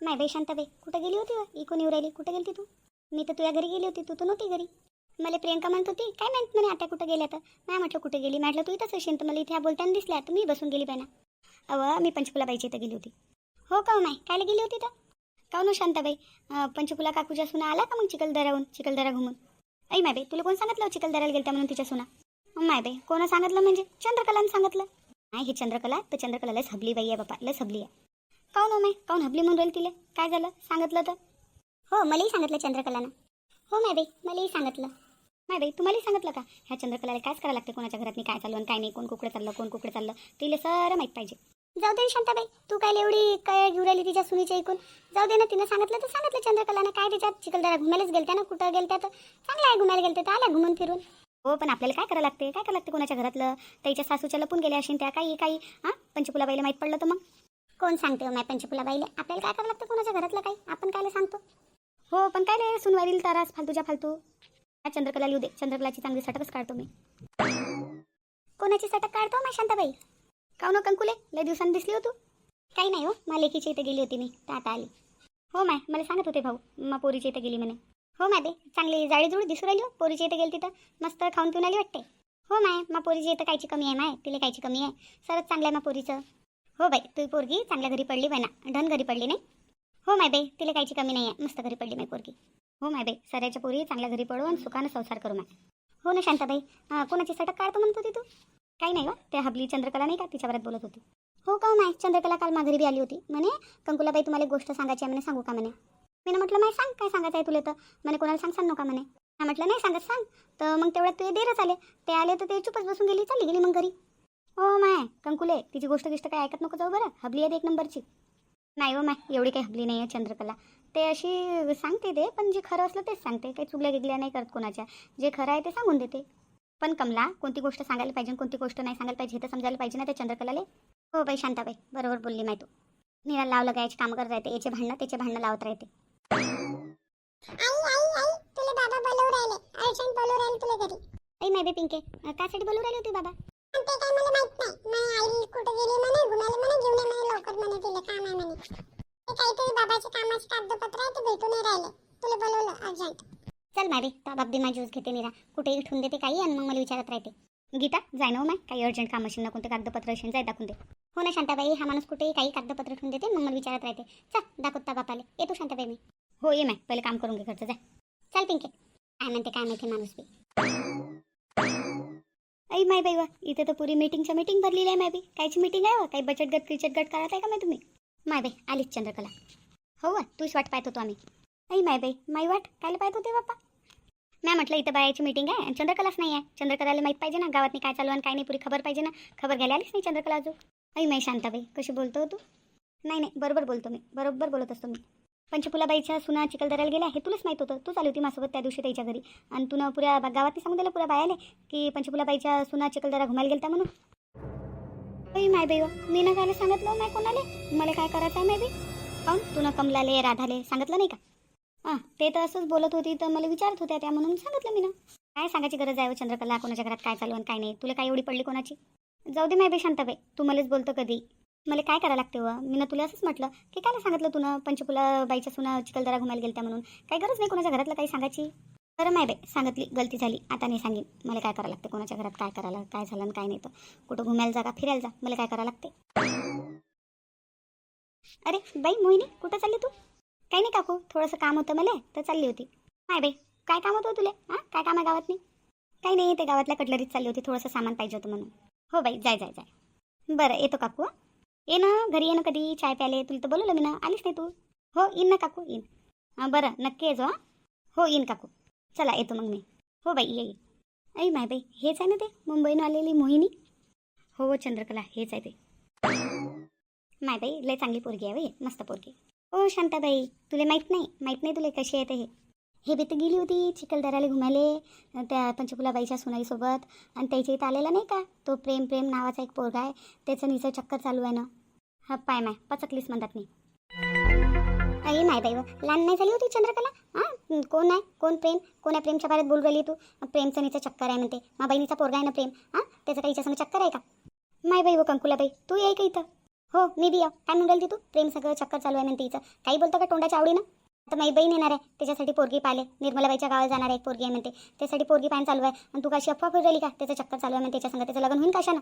नाही बाई शांताबाई कुठं गेली होती व? इकून येऊ राहिली. कुठं गेली तू? मी तर तुझ्या घरी गेली होती. तू तर नव्हती घरी. मला प्रियंका म्हणत होती काय माहीत म्हणे आता कुठं गेल्या तर? नाही म्हटलं कुठं गेली? म्हटलं तू इथंच असेल तर मला इथे बोलताना दिसल्या. तर मी बसून गेली बाईना. अव मी पंचकुलाबाईची इथं गेली होती. हो का हो नाही कायला गेली होती तर? का न हो शांताबाई? पंचकुला काकूच्या सुना आला का मग चिखलदऱ्याहून? चिखलदरा घुमून ऐ माय बाई तुला कोण सांगितलं हो चिखलदऱ्याला गेलत्या म्हणून तिच्या सुना? माय बाई सांगितलं म्हणजे? चंद्रकलानं सांगितलं. नाही हे चंद्रकला तर चंद्रकला लस हबली बाई आहे बापा लस हबली आहे. काऊन हो माय काऊन हबली म्हणून राहील तिला. काय झालं? सांगितलं तर? हो मलाही सांगितलं चंद्रकलानं. हो माय बाई मलाही सांगितलं. माय बाई तुम्हालाही सांगितलं का? ह्या चंद्रकलाला कायच करायला लागते? कोणाच्या घरात काय चाललं आणि काय नाही? कोण कुकडे चाललं कोण कुकडे चाललं? तिला सर माहीत पाहिजे. जाऊ दे ना शांताबाई तू काय एवढी काय घेऊन राहिली तिच्या सुनीच्या ऐकून. जाऊ दे ना तिनं सांगितलं तर सांगितलं चंद्रकलानं. काय तिच्यात चिखलदरा घुमायलाच गेलत्या ना? कुठं गेलत्या तर? चांगलं आहे घुमायला गेलते तर आल्या घुमून फिरून. हो पण आपल्याला काय करायला लागते? काय करायला लागते कोणाच्या घरातलं? त्याच्या सासूच्या लपून गेल्या असेल त्या काही काही. हां? पंचकुलाबाईला माहीत पडलं तर मग? कोण सांगते हो माय पंचकुलाबाईला आपल्याला काय करायला लागतं कोणाच्या घरातलं काही? आपण कायला सांगतो? हो पण काय रे सुनवारील तारास फालतूच्या फालतू. काय चंद्रकला लिहू दे. चंद्रकलाची चांगली सटकच काढतो मी. कोणाची सटक काढतो मा शांताबाई? काऊ न कंकुले लय दिवसांनी दिसली हो तू. काही नाही हो मा लेकीच्या इथे गेली होती मी तर आता आली. हो माय मला सांगत होते भाऊ मा पोरीच्या इथे गेली म्हणे. हो माय बे चांगली जाळी जुळी दिसू राहिली हो पोरीच्या इथे गेली तिथं मस्त खाऊन पिऊन आली वाटते. हो माय मा पोरीची इथं कायची कमी आहे माय तिला कायची कमी आहे. सरच चांगलं आहे मा पोरीचं. हो बाई तू पोरगी चांगल्या घरी पडली बाई ना. ढन घरी पडली नाही? हो माय बाई तिला काहीची कमी नाही आहे मस्त घरी पडली माय पोरगी. हो माय बाई सऱ्याच्या पोरी चांगल्या घरी पडू आणि सुखानं संसार करू माय. हो ना शांताबाई हां कोणाची सटक काढतो म्हणत होती तू? काही नाही हो त्या हबली चंद्रकला नाही का तिच्यावरच बोलत होती. हो का हो माय चंद्रकला काल माघरी बी आली होती. म्हणे कंकुलाबाई तुम्हाला एक गोष्ट सांगायची आहे म्हणे सांगू का म्हणे? मी म्हटलं माय सांग काय सांगायचं आहे तुला तर? म्हणे कोणाला सांग सांग नका म्हणे. हा म्हटलं नाही सांगत सांग. तर मग तेवढ्यात तुझे देरच आले. ते आले तर ते चुपच बसून गेली चालली गेली मग घरी. हो माय कंकुले तिची गोष्ट गिष्ट काय ऐकत नको जाऊ बरं. हबली आहे एक नंबरची. नाही हो माय एवढी काही हबली नाही आहे चंद्रकला. ते अशी सांगते ते पण जे खरं असलं तेच सांगते. काही चुगल्या गिगल्या नाही करत कोणाच्या. जे खरं आहे ते सांगून देते. पण कमला कोणती गोष्ट सांगायला पाहिजे कोणती गोष्ट नाही सांगायला पाहिजे हे तर समजायला पाहिजे ना त्या चंद्रकलाले? हो बाई शांताबाई बरोबर बोलली माय तू. निरा लावलं गायचे काम करत राहते. याचे भांडणं त्याचे भांडणं लावत राहते. नाही बे पिंके अं, कासाठी बोलू राहिली होती बाबा? काय कागदपत्र तुला बोलवलं चल मॅडी बाबी माझी ज्यूस घेते निरा. कुठेही ठेवून देते काही आणि मग मला विचारत राहते. गीता जाय ना हो माय काही अर्जंट काम असेल ना कोणते कागदपत्र असेल जाय दाखवून दे. हो ना शांताबाई हा माणूस कुठेही काही कागदपत्र ठेवून देते मग मला विचारत राहते. चल दाखवता बापाले. येतो शांताबाई मी. हो ये माय पहिले काम करून घे घरचं जा. चल पिंके. काय म्हणते काय माहिती माणूस बी. ऐ माय बाई वा. इथे तर पुरी मीटिंगच्या मीटिंग भरलेली आहे माय बी कायची मीटिंग आहे वा काही बचत गट क्रिचट गट करत आहे का माय तुम्ही? माय बाई आलीच चंद्रकला. हो वा. तूच वाट पाहत होतो आम्ही. ऐ माय बाई माई वाट? कायला पाहत होते बाप्पा? मॅम म्हटलं इथं बायाची मीटिंग आहे आणि चंद्रकलाच नाही आहे. चंद्रकलाला माहीत पाहिजे ना गावात काय चालू आणि काय नाही पुरी खबर पाहिजे ना. खबर घ्यायला आलीच नाही चंद्रकला अजून. ऐ माई शांताबाई कशी बोलतो तू? नाही नाही बरोबर बोलतो मी. बरोबर बोलत असतो मी. पंचफुलाबाईच्या सुना चिखलदऱ्याला गेल्या हे तुलाच माहीत होतं. तू चालू होती माझ्यासोबत त्या दिवशी त्याच्या घरी. आणि तुला पुऱ्या बा- गावात सांगून दिलं पुऱ्या बायाले की पंचफुलाबाईच्या सुना चिखलदरा घुमायला गेलता म्हणून. ऐ माय बाई व, मी ना काय सांगितलं माय कोणाले? मला काय करायचं आहे माय बाई? काऊन तुनं कमलाले राधाले सांगितलं नाही का? हां ते तर असंच बोलत होती तर मला विचारत होत्या त्या म्हणून सांगितलं मी ना. काय सांगायची गरज आहे हो चंद्रकला? कोणाच्या घरात काय चालू आणि काय नाही? तुला काय एवढी पडली कोणाची? जाऊ दे माय बाई शांताबाई तू मलाच बोलतो कधी. मला काय करायला लागते व मी ना तुला असंच म्हटलं की काय सांगितलं तुला पंचकुला बाईच्या सुना चिखलदरा घुमायला गेलत्या म्हणून? काही गरज नाही कोणाच्या घरातलं काही सांगायची? बरं माय बाई सांगितली गलती झाली आता नाही सांगेन. मला काय करायला लागते? कोणाच्या घरात काय करायला काय झालं आणि काय नाही तर? कुठं घुमायला जा का फिरायला जा. मला काय करायला लागते? अरे बाई मोहिनी कुठं चालली तू? काही नाही काकू थोडंसं काम होतं मला तर चालली होती. माय बाई काय काम होतं तुला? हां? काय काम आहे गावात नाही काही नाही ते गावातल्या कटलरीत चालली होती थोडंसं सामान पाहिजे होतं म्हणून. हो बाई जाय जाय जाय. बरं येतो काकू ये ना घरी ये ना कधी चाय प्याले तुला तर बोलवलं मी ना. आलीच नाही तू? हो येईन ना काकू येईन. बरं नक्की येजो हां. हो येईन काकू. चला येतो मग मी. हो बाई ये ये. ऐ माय बाई हेच आहे ना ते मुंबईनं आलेली मोहिनी? हो हो चंद्रकला हेच आहे ते. माय बाई लय चांगली पोरगी आहे बाई मस्त पोरगी. हो शांताबाई तुला माहीत नाही? माहीत नाही तुला कशी आहे ते? हे हे बी तर गेली होती चिखलदऱ्याला घुमाले त्या पंचकुलाबाईच्या सुनाईसोबत आणि त्याच्या इथं आलेला नाही का? तो प्रेम प्रेम नावाचा एक पोरगा आहे. त्याचं निचं चक्कर चालू आहे ना. हा पाय माय पचकलीच म्हणतात मी. अरे माय बाई व, लहान नाही झाली होती चंद्रकला? हां? कोण आहे? कोण प्रेम? कोण आहे प्रेमच्या बारेत बोल गेली तू? प्रेमचं निचं चक्कर आहे म्हणते. मा बहिणीचा पोरगा आहे ना प्रेम? हां? त्याचं काही संग चक्कर आहे का? माय बाई व कंकुलाबाई तू ये का इथं? हो मी बी या. काय म्हणून ती तू? प्रेम सगळं चक्कर चालू आहे म्हणते तिचं काही बोलतं का तोंडाच्या आवडीनं? आता माझी बहीण येणार आहे. त्याच्यासाठी पोरगी पाहिले. निर्मलाबाईच्या गावाला जाणार आहे एक पोरगी आहे म्हणते. त्यासाठी पोरगी पाहिजे चालू आहे. आणि तू कशी अफवा फिरली का? त्याचं चक्कर चालू आहे म्हणते. त्याच्या संग त्याचं लग्न होईल कशानं?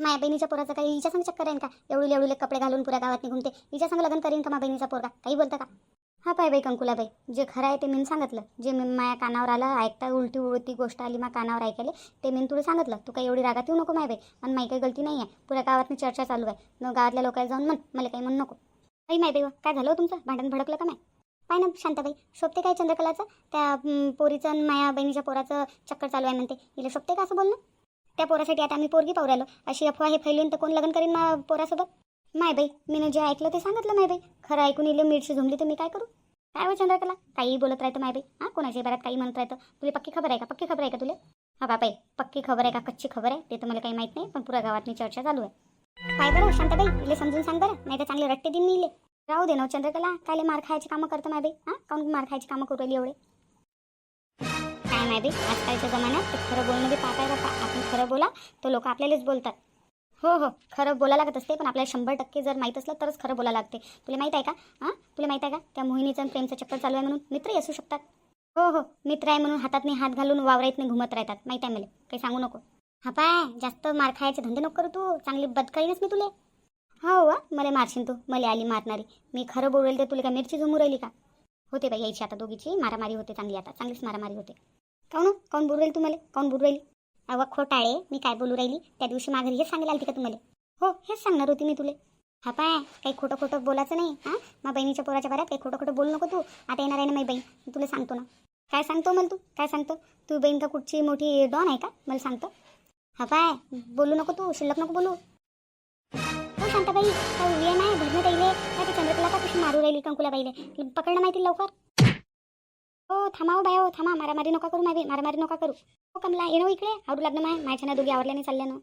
माझ्या बहिणीच्या पोराचं काही हिच्या संग चक्कर आहे का? एवढी एवढी कपडे घालून पुऱ्या गावात निघून ते हिच्या संग लग्न करीन का माझ्या बहिणीचा पोरगा? काही बोलतं का? हा पाय बाई कंकुलाबाई जे खरं आहे ते मी सांगितलं. जे मी माझ्या कानावर आलं ऐकता उलटी उलटी गोष्ट आली माझ्या कानावर ऐकायला ते मी तुला सांगितलं. तू काही एवढी रागात येऊ नको माय बाई. आणि माही काही गलती नाही आहे पुऱ्या गावात चर्चा चालू आहे. न गावातल्या लोकांना जाऊन म्हण मला काही म्हणू नको. काही माय बाई काय झालं हो तुमचं? भांडण भडकलं का माय? पाय ना शांताबाई शोभते काय चंद्रकलाचं? त्या पोरीचं आणि माया बहिणीच्या पोराचं चक्कर चालू आहे म्हणते. हिला शोभते का असं बोलणं? त्या पोरासाठी आता आम्ही पोरगी पाहू राहिलो अशी अफवा हे फैलून तर कोण लग्न करीन मा पोरासोबत? माय बाई मी जे ऐकलं ते सांगितलं माय बाई. खरं ऐकून येईल मिरची झुमली तर मी काय करू? काय हो चंद्रकला? काही बोलत राहतं माय बाई. हां कोणाच्या बऱ्यात काही म्हणत राहतं. तुला पक्की खबर आहे का? पक्की खबर आहे का तुला? हा बाबाई पक्की खबर आहे का? कच्ची खबर आहे? ते तर मला काही माहीत नाही पण पुऱ्या गावातनी चर्चा चालू आहे. काय बरं शांताबाई इले समजून सांग बरं. नाही तर चांगले रट्टे दिन मी इले. राहू दे ना हो चंद्रकला. कायले मार खायची कामं करतं माय बाई. हां काऊन मार खायची कामं करू राहिली एवढे? नाही माय आजकालच्या जमान्यात ते खरं बोलणं बी पाप आहे बापा आपण खरं बोला तर लोक आपल्यालाच बोलतात. हो हो. खरं बोलायला लागत असते पण आपल्याला शंभर टक्के जर माहीत असलं तरच खरं बोलायला लागते. तुला माहीत आहे का? हां? तुला माहीत आहे का? त्या मोहिनीचं आणि प्रेमचं चक्कर चालू आहे म्हणून मित्रही असू शकतात. हो हो. मित्र आहे म्हणून हातात नाही हात घालून वावरायत नाही घुमत राहतात. माहीत आहे मला. काही सांगू नको. हा पाय जास्त मार खायचे धंदे नको करू तू. चांगली बदकाईनच मी तुले. हो वा. मला मारशील तू. मला आली मारणारी. मी खरं बोलेल तर तुला का मिरची झुमू राहिली का? होते बाई यायची आता दोघीची. मारामारी होते चांगली आता. चांगलीच मारामारी होते. काऊन काऊन बोलू राहील तुम्हाला? काऊन बोलू राहिली? अव खोटाळे. मी काय बोलू राहिली? त्या दिवशी माघारी हेच सांगायला आली का तुम्हाला? हो हेच सांगणार होती मी तुले. हा पाय काही खोटं खोटं बोलायचं नाही हां? मग बहिणीच्या पोराच्या बऱ्यात काही खोटं खोटं बोलू नको तू. आता येणार आहे ना माझी बहीण. मी तुला सांगतो ना. काय सांगतो मला तू? काय सांगतो? तू बहीण का कुठची मोठी डॉन आहे का? मला सांगतो. हा पाय बोलू नको तू. शिल्लक नको बोलू. हो शांताबाई. काय उभी नाही भरणं राहिले काय ते चंद्रकला का कशी मारू राहिली कंकुला बाईले पकडलं माहिती लवकर? हो थांबा हो बाय हो थांबा. मारामारी नका करू माय मारामारी नका करू. हो कमला ये हो इकडे. आवडू लागलं माय माझ्या ना दोघी आवडल्याने चालले ना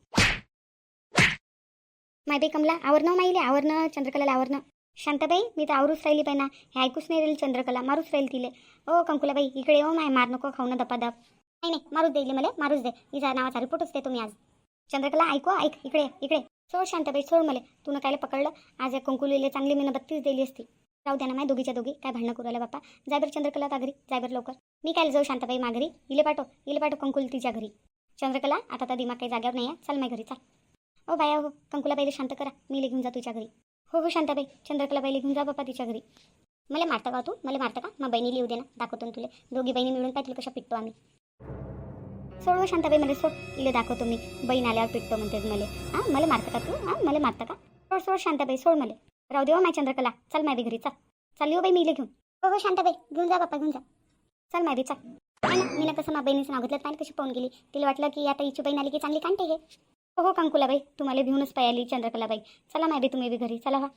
माय कमला आवरणं हो माईले आवरणं चंद्रकलाला आवरणं. शांताबाई मी तर आवरूच राहिली पाहिजे ना. हे ऐकूच नाही राहील चंद्रकला मारूच राहील तिले. हो, ओ कंकुलाबाई इकडे हो माय मार नको खाऊ ना दपादप नाही नाही मारूच देईल मला मारूच दे. हिचा नावाचा रिपोर्टच दे तुम्ही आज. चंद्रकला ऐकू ऐक इकडे इकडे सोड शांताबाई सोड मला. तू कायला पकडलं. आज या कंकुलीले चांगली मी बत्तीस दिली असती. राहू द्या ना माय दोघीच्या दोघी काय भांडणं करूला बाप्पा? जाय बरं चंद्रकला त्या घरी जाय बरं लवकर. मी काय जाऊ शांताबाई माघरी इले पाठव इले पाठव कंकुल तिच्या घरी. चंद्रकला आता तर दिमाग काही जाग्यावर नाही आहे चल माय घरी चाल. ओ बाया हो कंकुला बाईला शांत करा. मी घेऊन जा तुझ्या घरी. हो हो शांताबाई चंद्रकला पहिले घेऊन जा बाप्पा तिच्या घरी. मला मारतं का तू? मला मारतं का? मग बहिणी लिहू दे ना दाखवतो ना तुला. दोघी बहिणी मिळून पाहिजे कशा पिटतो आम्ही. सोड हो शांताबाई मला सोड. इले दाखवतो मी. बहीण आल्यावर पिटतो म्हणते मला. हां मला मारतं का तू? हां मला मारतं का? सोड सोड शांताबाई सोड मला. राहू दे हो माय चंद्रकला. चल माय बी घरी चल. चालली हो बाई मी इले घेऊन. हो हो शांताबाई घेऊन जा बाप्पा घेऊन जा. चल माय बी चल. ना मी ना कसं माझ्या बहिणीचं नाव घेतलं पाहिजे कशी पाहून गेली? तिला वाटलं की आता हिची बहीण आली की चांगली कांटे घे हो हो कंकुलाबाई तुम्हाला भिवूनच पाहिली चंद्रकलाबाई चला माय बी तुम्ही बी घरी चला हा.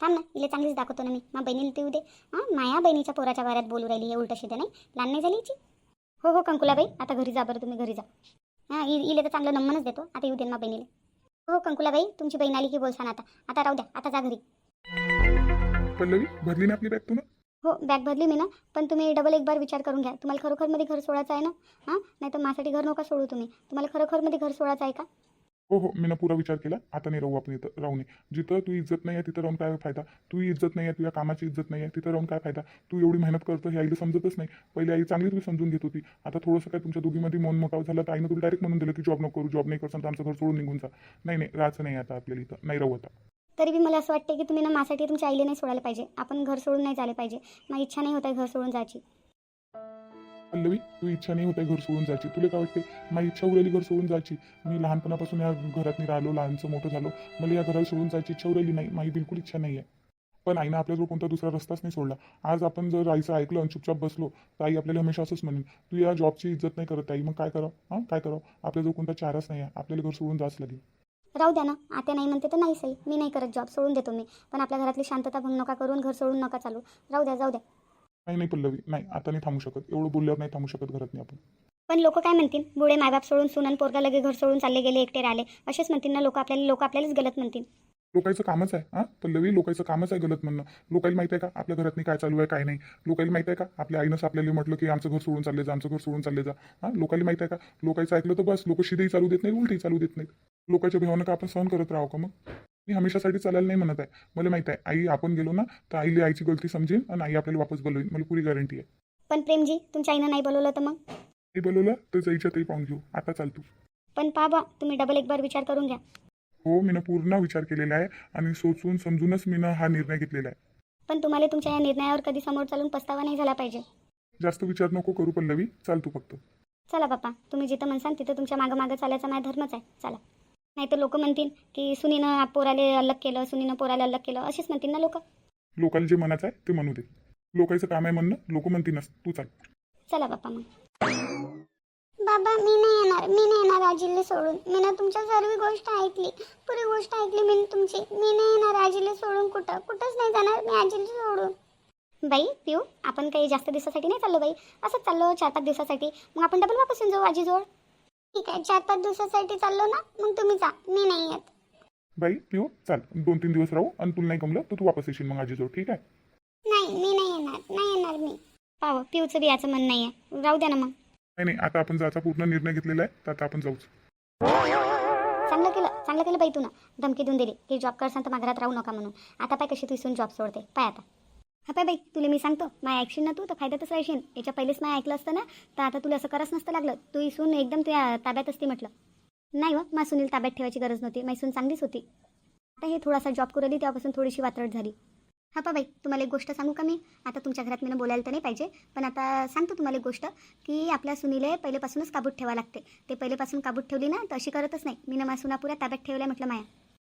थांब ना इले चांगलीच दाखवतो ना मी. मग बहिणीला देऊ दे. हां माया बहिणीच्या पोराच्या वाऱ्यात बोलू राहिली हे उलट शिदे नाही. लहान नाही झाली हिची? हो हो कंकुलाबाई आता घरी जा बरं तुम्ही घरी जा. हां इले तर चांगलं नंबरच देतो. आता येऊ दे ना बहिणीला. हो कंकुलाबाई तुमची बहीण आली की बोलसान आता. आता राहू द्या आता जा घरी. पल्लवी भरली ना आपली बॅग तू ना हो बॅग भरली मी ना पण तुम्ही डबल एक बार विचार करून घ्या. तुम्हाला खरोखरमध्ये घर सोडायचं आहे ना? हां? नाही तर माझ्यासाठी घर नका सोडू तुम्ही. तुम्हाला खरोखरमध्ये घर सोडायचं आहे का? हो हो मी ना पुरा विचार केला. आता नाही राहू आपण इथं राहू नये. जिथं तू इज्जत नाही आहे तिथं राहून काय फायदा? तू इज्जत नाही आहे तुझ्या कामाची इज्जत नाही आहे तिथं राहून काय फायदा? तू एवढी मेहनत करतो हे आईला समजतच नाही. पहिले आई चांगली तुम्ही समजून घेत होती. आता थोडंसं काय तुमच्या दोघीमध्ये मन मोकाव झालं तर आईनं तुला डायरेक्ट म्हणून दिलं की जॉब नको करू जॉब नाही करसान तर आमचं घर सोडून निघून जा. नाही नाही राहायचं नाही आता आपल्याला इथं. नाही राहू आता. तरी बी मला असं वाटतं की तुम्ही ना माझ्यासाठी तुमच्या आईला नाही सोडायला पाहिजे. आपण घर सोडून नाही झाले पाहिजे. माझी इच्छा नाही होत आहे घर सोडून जायची. पल्लवी तू इच्छा नाही होत घर सोडून जायची. तुला काय वाटते माझी इच्छा उरली घर सोडून जायची. मी लहानपणापासून या घरात राहिलो लहानचं मोठं झालो. मला या घराला सोडून जायची इच्छा उरली नाही. माझी बिलकुल इच्छा नाही आहे पण आईनं आपल्याजवळ कोणता दुसरा रस्ताच नाही सोडला. आज आपण जर आईचं ऐकलं आणि चुपचाप बसलो तर आई आपल्याला हमेशा असंच म्हणेन तू या जॉबची इज्जत नाही करत आई मग काय करावं? हां? काय करावं? आपल्याजवळ कोणता चारच नाही आहे आपल्याला घर सोडून जाच लागेल राहू द्या ना. आता नाही म्हणते तर नाही सही मी नाही करत जॉब. सोडून देतो मी. पण आपल्या घरातली शांतता भंग नका करून घर सोडून नका चालू. राहू द्या जाऊ द्या. नाही नाही पल्लवी. नाही आता नाही थांबू शकत. एवढं बोलल्यावर नाही थांबू शकत घरात नाही आपण. पण लोक काय म्हणतील? बुडे मायबाप सोडून सुनन पोरगा लगे घर सोडून चालले गेले एकटे राहिले. असेच म्हणतील ना लोक आपल्याला लोक आपल्यालाच गलत म्हणतील. लोकांचं कामच आहे हां? पल्लवी लोकांचं कामच आहे गलत म्हणणं. लोकांना माहिती आहे का? आपल्या घरात नाही काय चालू आहे काय नाही. लोकांना माहिती आहे का? आपल्या आईनंच आपल्याला म्हटलं की आमचं घर सोडून चालले जा आमचं घर सोडून चालले जा. हां? लोकांना माहिती आहे का? लोकांचं ऐकलं तर बस. लोक शिदेही चालू देत नाही उलटही चालू देत नाहीत. लोकांच्या भेवानं का आपण सहन करत राहू का मग? मी हमेशासाठी चालायला नाही म्हणत आहे. मला माहीत आहे आई आपण गेलो ना तर आईला आईची गलती समजेल आणि आई आपल्याला वापस बोलवेल मला पुरी गॅरंटी आहे. पण प्रेमजी तुमच्या आईनं नाही बोलवलं तर मग? आई बोलवलं तर जायच्या तरी पाहून घेऊ. आता चाल तू. पण पहा बा तुम्ही डबल एक बार विचार करून घ्या. हो मी पूर्ण विचार केलेला आहे आणि सोचून समजूनच मी हा निर्णय घेतलेला आहे. पण तुम्हाला तुमच्या या निर्णयावर कधी समोर चालून पस्तावा नाही झाला पाहिजे. जास्त विचार नको करू पल्लवी. चाल तू फक्त. चला बाप्पा तुम्ही जिथं म्हणसाल तिथं तुमच्या मागं मागं चालायचा माझा धर्मच आहे. चला. नाही तर लोक म्हणतील की सुनीनं पोराले अलग केलं सुनीनं पोराला अलग केलं अशीच म्हणतील ना लोक. लोकांना जे मनाचं आहे ते म्हणू दे. लोकांचं काम आहे म्हणणं लोक म्हणतीलच तू चाल. चला बाप्पा मग. बाबा मी नाही येणार मी नाही येणार आजीला सोडून. मी ना तुमच्या सर्व गोष्ट ऐकली पुरी गोष्ट ऐकली मी तुमची. मी नाही येणार आजीला सोडून कुठं? कुठंच नाही जाणार मी आजीला सोडून. बाई पिऊ आपण काही जास्त दिवसासाठी नाही चाललो बाई. असंच चाललो चार पाच दिवसासाठी. मग आपण डबल वापस येऊन जाऊ आजीजवळ? ठीक आहे चार पाच दिवसासाठी चाललो ना मग तुम्ही जा. मी नाही येत. बाई पिओ चाल. दोन तीन दिवस राहू आणि तुला नाही गमलं तर तू वापस येशील मग आजीजवळ ठीक आहे? नाही मी नाही येणार. नाही येणार मी. पाहो पिऊचं बी याचं मन नाही आहे राहू द्या ना मग. नाही नाही आता आपण जायचा पूर्ण निर्णय घेतलेला आहे तर आता आपण जाऊच. चांगलं केलं चांगलं केलं बाई तू ना. धमकी देऊन दिली. की जॉब करसान तर घरात राहू नका म्हणून. आता पाय कशी तू इथून जॉब सोडते. पाय आता. हा बाई तुला मी सांगतो माय ऐकशील ना तू तर फायद्यातच राहशील. याच्या पहिलेच माय ऐकलं असतं ना तर आता तुला असं करायच नसतं लागलं. तू इसून एकदम तुझ्या ताब्यात असते म्हटलं. नाही व मा सुनील ताब्यात ठेवायची गरज नव्हती मैसून चांगलीच होती. आता हे थोडासा जॉब करू आली तेव्हापासून थोडीशी वात्रट झाली. हा पा बाई तुम्हाला एक गोष्ट सांगू का मी? आता तुमच्या घरात मी बोलायला तर नाही पाहिजे पण आता सांगतो तुम्हाला एक गोष्ट की आपल्या सुनीले पहिलेपासूनच काबूत ठेवा लागते. ते पहिलेपासून काबूत ठेवली ना तर अशी करतच नाही. मी ना सुना पुऱ्या ताब्यात ठेवल्या म्हटलं माया.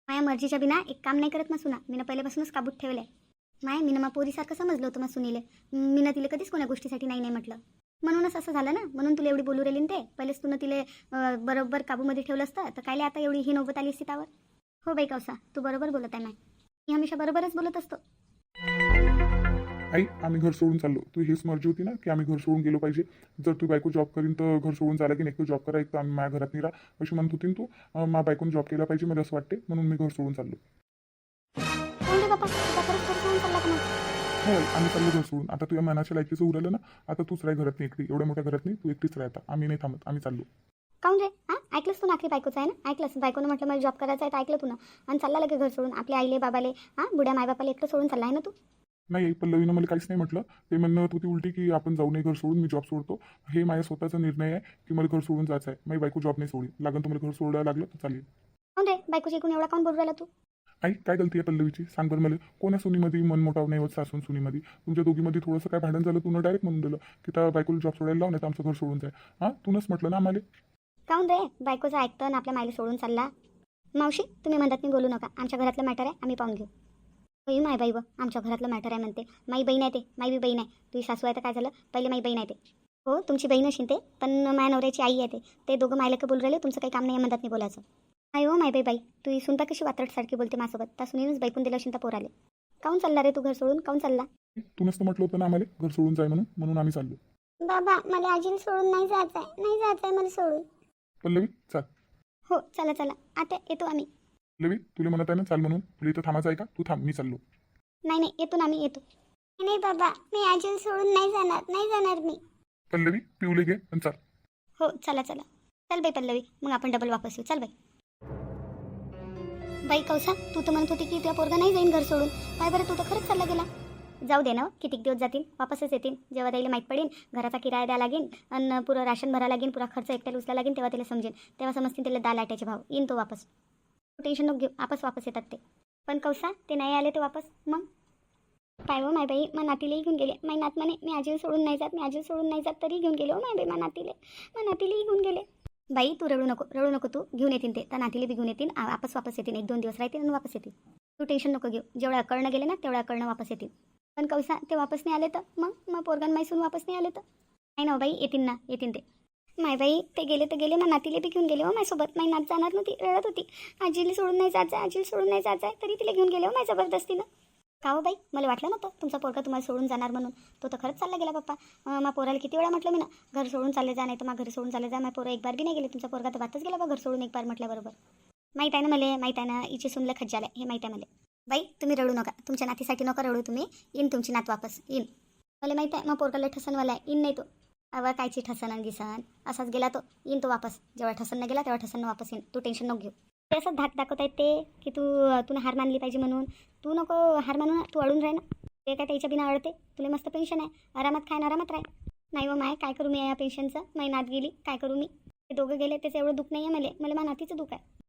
माया मर्जीच्या बिना एक काम नाही करत सुना. मी ना पहिल्यापासूनच काबूत ठेवलं आहे माय मी मा पोरीसारखं समजलं होतं मा सुनीले. मी ना तिला कधीच कोण्या गोष्टीसाठी नाही नाही म्हटलं. म्हणूनच असं झालं ना म्हणून तुला एवढी बोलू राहिली ना ते. पहिलेच तुला तिले अं, बरोबर काबूमध्ये ठेवलं असतं तर कायले आता एवढी ही नव्वत आली असती त्यावर? हो बाई कौसा तू बरोबर बोलत आहे माय मी हमेशा बरोबरच बोलत असतो. आई आम्ही घर सोडून चाललो. तू हेच मर्जी होती ना की आम्ही घर सोडून गेलो पाहिजे. जर तू बायको जॉब करीन तर घर सोडून झाला की नाही? जॉब करा एक तर आम्ही माझ्या घरात निरा. अशी म्हणत होती ना तू मा बायकोन जॉब केला पाहिजे मला असं वाटते म्हणून मी घर सोडून चाललो. हो आम्ही चाललो घर सोडून. आता तुझ्या मनाच्या लायकीचं उरलं ना आता तूच राह घरात नाही एकटी. एवढ्या मोठ्या घरात नाही तू एकटीच राहता आम्ही नाही थांबत आम्ही चाललो. काऊन रे? हां? ऐकलंस तू नाकरी बायकोचं आहे ना? ऐकलंस? बायकोनं म्हटलं मला जॉब करायचा आहे तर ऐकलं तू ना. आणि चालला लगे घर सोडून. आपल्या आईले बाबाले हां? बुड्या मायबापाला एकटं सोडून चालला आहे ना तू? नाही पल्लवीनं मला काहीच नाही म्हटलं. ते म्हणत होती उलटी की आपण जाऊ नये घर सोडून मी जॉब सोडतो. हे माझ्या स्वतःचा निर्णय आहे की मला घर सोडून जायचं आहे. माझी बायको जॉब नाही सोडली. लागन तुम्हाला घर सोडायला लागलं तर चालेल. काऊन रे? बायकोची ऐकून एवढा काऊन बोलू राहिला तू? आई काय गलती आहे पल्लवीची? सांग बरं मला. कोण्या सुनीमध्ये मन मोठाव नाही होत सासून सुनीमध्ये? तुमच्या दोघीमध्ये थोडंसं काय भांडण झालं? तुला डायरेक्ट म्हणून दिलं की त्या बायकोला जॉब सोडायला लावून तर आमचं घर सोडून जाय. हां? तूनच म्हटलं ना आम्हाला. काऊन रे? बायकोचं ऐकतं आणि आपल्या मायला सोडून चालला. मावशी तुम्ही म्हणतात मी बोलू नका. आमच्या घरातलं मॅटर आहे आम्ही पाहून घेऊ. होई माय बाई व. आमच्या घरातलं मॅटर आहे म्हणते. माई बहीण आहे ते. माई बी बहीण आहे. तुझी सासू आहे तर काय झालं? पहिले माई बहीण आहे ते. हो तुमची बहीण असेल ते. पण माझ्या नवऱ्याची आई आहे ते. ते दोघं मायला का बोलू राहिले. तुमचं काही काम नाही म्हणतात नाही बोलायचं. आई हो माय बाई बाई. तू ही सुनता कशी वात्रटसारखी बोलते माझ्यासोबत? त्या सुनीनच बाईकून दिलं असेल तर पोराले. काऊन चालला रे तू घर सोडून? काऊन चालला? तूनच तर म्हटलं होतं ना आम्हाला घर सोडून जाय म्हणून म्हणून आम्ही चाललो. बाबा मला आजीला सोडून नाही जायचं आहे नाही जायचं आहे मला सोडून. पल्लवी चाल. हो चला चला. आता येतो आम्ही. पल्लवी तुला म्हणत आहे ना चाल म्हणून. तुला इथं थांबायचं आहे का? तू थांब मी चाललो. नाही नाही. येतो ना आम्ही येतो. नाही बाबा मी आजीला सोडून नाही जाणार. नाही जाणार मी. पल्लवी पिवले घे आणि चाल. हो चला चला. चल बाई पल्लवी मग आपण डबल वापस येऊ. चल बाई. बाई कौसा तू तर म्हणत होती की तुझ्या पोरगा नाही जाईन घर सोडून. काय बरं तू तर खरंच चालला गेला. जाऊ दे ना कितीक दिवस जातील? वापसच येतील. जेव्हा त्याला माहीत पडेल घराचा किराया द्या लागेल आणि पुरं राशन भरा लागेल पुरा खर्च एकट्याला उचला लागेल तेव्हा त्याला समजेल तेव्हा समजतील त्याला दाल आट्याचे भाव. येईन तो वापस. टेन्शन नको घेऊ आपस वापस येतात ते. पण कौसा ते नाही आले ते वापस? मग? काय हो माय बाई मग नातीलाही घेऊन गेले. माय नात म्हणे मी आजीला सोडून नाही जात मी आजीला सोडून नाही जात तरी घेऊन गेले हो माय बाई मा नातीले. मग नातीलाही घेऊन गेले. बाई तू रडू नको रडू नको तू. घेऊन येतील ते. तर नातीला बी घेऊन येतील वापस वापस येतील एक दोन दिवस राहतील आणि वापस येतील तू टेन्शन नको घेऊ. जेवढ्या कळणं गेले ना तेवढ्या कळणं वापस येतील पण कौसा ते वापस नाही आले तर? मग? मग पोरगान माईसून वापस नाही आले तर? नाही ना हो बाई येतील ना येतील ते. माय बाई ते गेले तर गेले. मग नातीले बी घेऊन गेले हो माझ्यासोबत. माई नात जाणार नव्हती रडत होती. आजीला सोडून नाही जायचं आजीला सोडून नाही जायचं आहे तरी तिला घेऊन गेले हो माझ्या जबरदस्तीनं. का हो बाई? मला वाटलं नव्हतं. तुमचा पोरगा तुम्हाला सोडून जाणार म्हणून. तो तर खरंच चालला गेला पप्पा. मा पोराला किती वेळा म्हटलं मी ना घर सोडून चालले जा नाही तर मा घर सोडून चालले जा. माझ्या पोरं एक बार बी नाही गेले. तुमचा पोरगा तर बातच गेला बा घर सोडून एक बार म्हटल्याबरोबर. माहीत आहे ना मला माहीत आहे ना इचे सुनलं खज्जाला हे माहीत आहे मला. बाई तुम्ही रडू नका. तुमच्या नातीसाठी नका रडू तुम्ही. येईन तुमची नात वापस. येईन मला माहीत आहे मग पोरगाला ठसनवाला आहे. येईन नाही तो. अवा कायची ठसन आणि गिसन. असाच गेला तो. येईन तो वापस. जेव्हा ठसन गेला तेव्हा ठसन वापस येईन तू टेन्शन नको घेऊ. ते असं धाक दाखवत आहेत ते की तू तुला हार मानली पाहिजे म्हणून. तू नको हार मानून तू अडून राह ना. ते काय त्याच्या बिना अडते तुला मस्त पेन्शन आहे. आरामात खाय ना आरामात राह. नाही व माय काय करू मी या पेन्शनचं महिनात गेली काय करू मी? ते दोघं गेले त्याचं एवढं दुःख नाही आहे मला. मला नातीचं दुःख आहे.